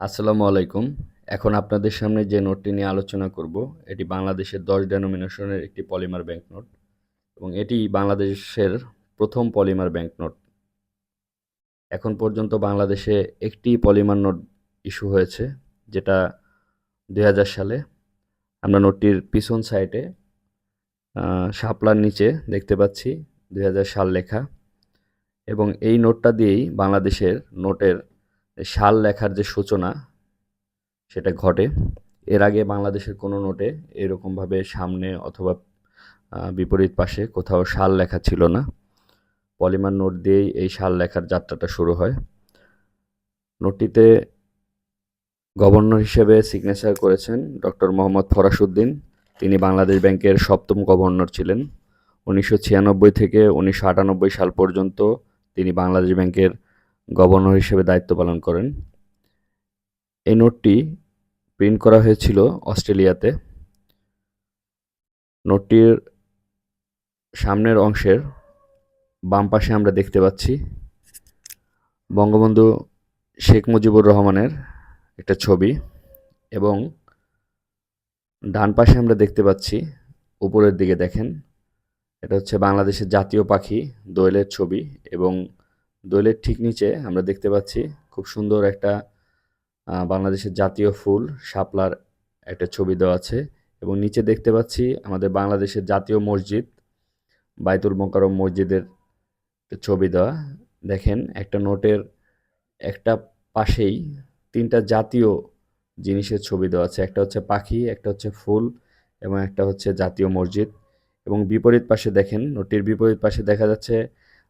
আসসালামু আলাইকুম। এখন আপনাদের সামনে যে নোটটি নিয়ে আলোচনা করব, এটি বাংলাদেশের দশ ডেনোমিনেশনের একটি পলিমার ব্যাংক নোট এবং এটি বাংলাদেশের প্রথম পলিমার ব্যাংক নোট। এখন পর্যন্ত বাংলাদেশে একটি পলিমার নোট ইস্যু হয়েছে, যেটা দু হাজার সালে আমরা নোটটির পিছন সাইডে শাপলার নিচে দেখতে পাচ্ছি দু হাজার সাল লেখা এবং এই নোটটা দিয়েই বাংলাদেশের নোটের সাল লেখার যে সূচনা, সেটা ঘটে। এর আগে বাংলাদেশের কোনো নোটে এরকমভাবে সামনে অথবা বিপরীত পাশে কোথাও সাল লেখা ছিল না। পলিমার নোট দিয়েই এই সাল লেখার যাত্রাটা শুরু হয়। নোটটিতে গভর্নর হিসেবে সিগনেচার করেছেন ডক্টর মোহাম্মদ ফরাসউদ্দিন তিনি বাংলাদেশ ব্যাংকের সপ্তম গভর্নর ছিলেন। উনিশশো ছিয়ানব্বই থেকে উনিশশো আটানব্বই সাল পর্যন্ত তিনি বাংলাদেশ ব্যাংকের গভর্নর হিসেবে দায়িত্ব পালন করেন। এই নোটটি প্রিন্ট করা হয়েছিল অস্ট্রেলিয়াতে। নোটটির সামনের অংশের বাম পাশে আমরা দেখতে পাচ্ছি বঙ্গবন্ধু শেখ মুজিবুর রহমানের একটা ছবি এবং ডান পাশে আমরা দেখতে পাচ্ছি উপরের দিকে দেখেন, এটা হচ্ছে বাংলাদেশের জাতীয় পাখি দোয়েলের ছবি এবং দোয়েলের ঠিক নিচে আমরা দেখতে পাচ্ছি খুব সুন্দর একটা বাংলাদেশের জাতীয় ফুল, শাপলার একটা ছবি দেওয়া আছে এবং নিচে দেখতে পাচ্ছি আমাদের বাংলাদেশের জাতীয় মসজিদ, বাইতুল মোকাররম মসজিদের ছবি দেওয়া। দেখেন, একটা নোটের একটা পাশেই তিনটা জাতীয় জিনিসের ছবি দেওয়া আছে। একটা হচ্ছে পাখি, একটা হচ্ছে ফুল এবং একটা হচ্ছে জাতীয় মসজিদ এবং বিপরীত পাশে দেখেন, নোটটির বিপরীত পাশে দেখা যাচ্ছে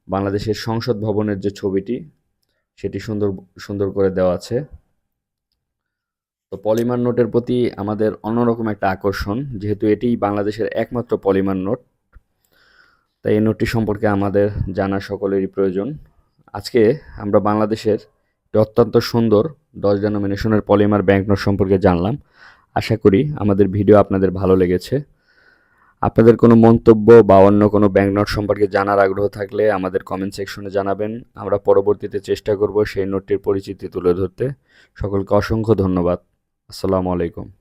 বাংলাদেশের সংসদ ভবনের যে ছবিটি, সেটি সুন্দর সুন্দর করে দেওয়া আছে। তো পলিমার নোটের প্রতি আমাদের অন্যরকম একটা আকর্ষণ, যেহেতু এটিই বাংলাদেশের একমাত্র পলিমার নোট, তাই এই নোটটি সম্পর্কে আমাদের জানা সকলেরই প্রয়োজন। আজকে আমরা বাংলাদেশের অত্যন্ত সুন্দর দশ ডেনোমিনেশনের পলিমার ব্যাংক নোট সম্পর্কে জানলাম। আশা করি আমাদের ভিডিও আপনাদের ভালো লেগেছে। আপনাদের কোনো মন্তব্য বা অন্য কোনো ব্যাংক নোট সম্পর্কে জানার আগ্রহ থাকলে আমাদের কমেন্ট সেকশনে জানাবেন। আমরা পরবর্তীতে চেষ্টা করব সেই নোটটির পরিচিতি তুলে ধরতে। সকলকে অসংখ্য ধন্যবাদ। আসসালামু আলাইকুম।